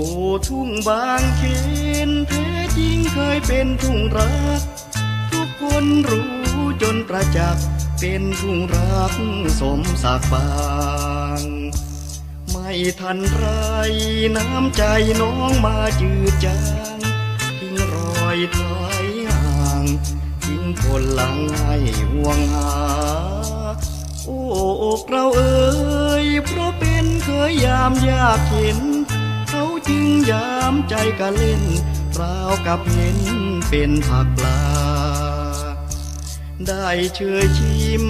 โอ้ทุ่งบางเขนแท้จริงเคยเป็นทุ่งรัก ทุกคนรู้จนประจักษ์เป็นทุ่งรักสมศักดิ์บางไม่ทันไรน้ำใจน้องมาจืดจางทิ้งรอยถอยห่างทิ้งคนหลังให้ห่วงหา โอ้อกเราเอ่ยเพราะเป็นเคยยามยากเห็น เขาจึงยามใจกันเล่นราวกับเห็นเป็นผักปลา ได้เชยชิม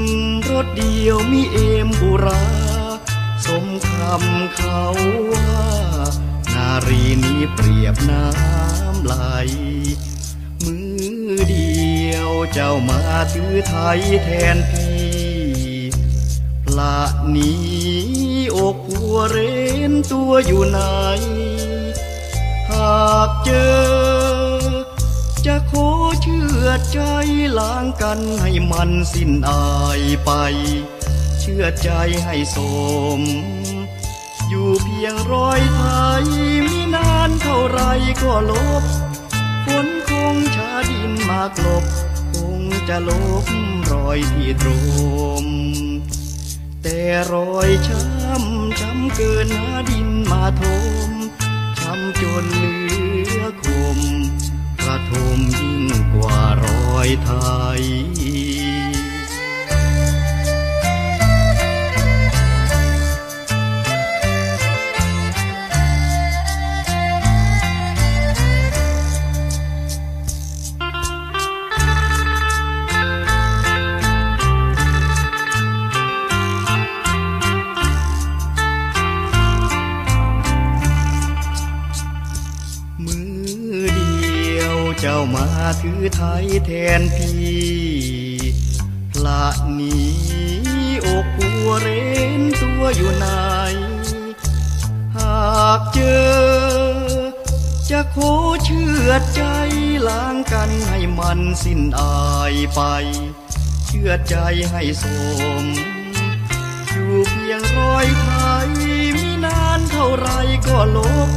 รสเดียวมีเอมบุรา สมคำเขาว่า นารีนี้เปรียบน้ำไหลมือเดียวเจ้ามาถือไทยแทนพี่ละนี้อกหัวเร ตัวอยู่ไหน หากเจอ จะขอเชื่อใจล้างกันให้มันสิ้นอายไป เชื่อใจให้สม อยู่เพียงรอยไทยมินานเท่าไรก็ลบฝนคงชาดินมากลบ คงจะลบรอยที่ตรมแต่รอยช้ำช้ำ เกินหาดินมาทมช้ำจนเหลือคมกระทมยิ่งกว่ารอยไทย เจ้ามาถือไทยแทนพี่พละหนี้อกหัวเรนตัวอยู่ไหน หากเจอ จะขอเชื่อใจล้างกันให้มันสิ้นอายไป เชื่อใจให้สม อยู่เพียงรอยไทยมินานเท่าไรก็ลบ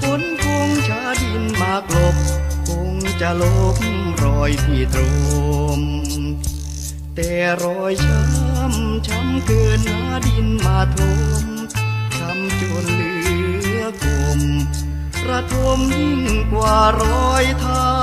ฝนคงชาดินมากลบ จะลบรอยที่ตรม แต่รอยช้ำช้ำเกินหาดินมาทมช้ำจนเหลือกลมระทมยิ่งกว่ารอยเท้า